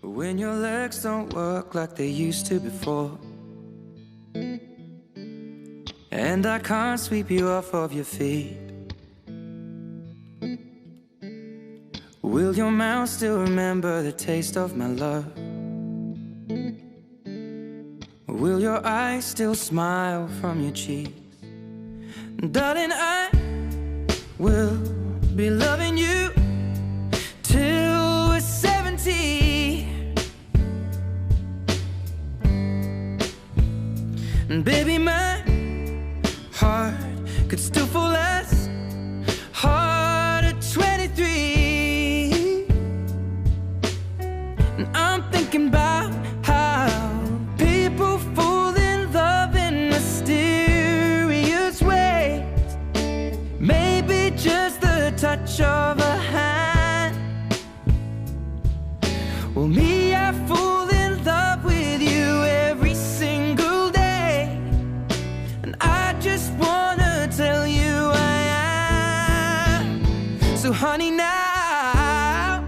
When your legs don't work like they used to before. And I can't sweep you off of your feet. Will your mouth still remember the taste of my love? Will your eyes still smile from your cheeks? Darling, I will And baby, my heart could still fall as hard at 23. And I'm thinking about how people fall in love in mysterious ways. Maybe just the touch of a hand. Well, me, So, honey, now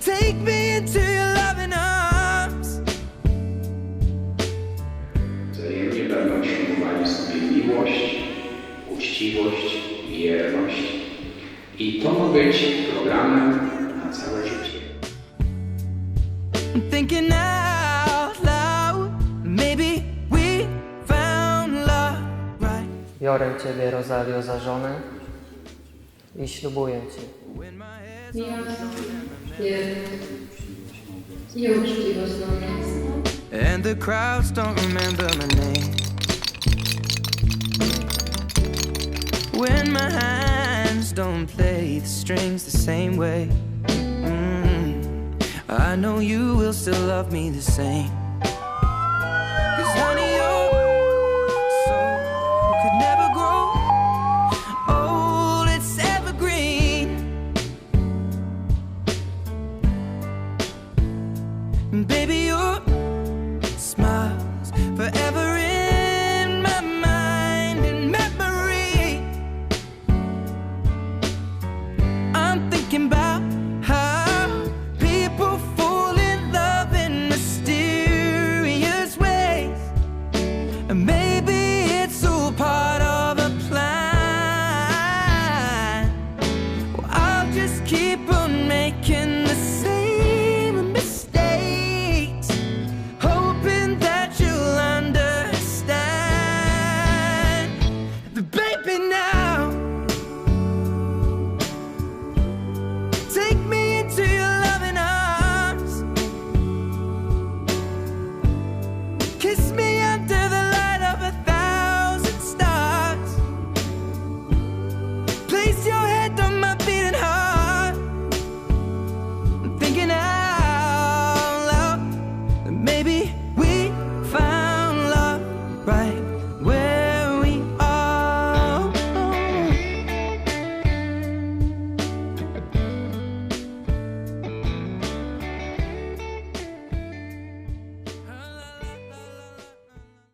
take me into your loving arms. Wzajemnie będą ślubowali sobie miłość, uczciwość, wierność i to ma być programem na całe życie. I'm thinking out Biorę Ciebie, Rosalio, za żonę i ślubuję Ci when my head. Ja i uczciwość. And the crowds don't remember my name. When my hands don't play the strings the same way. Mm, I know you will still love me the same. Baby, you're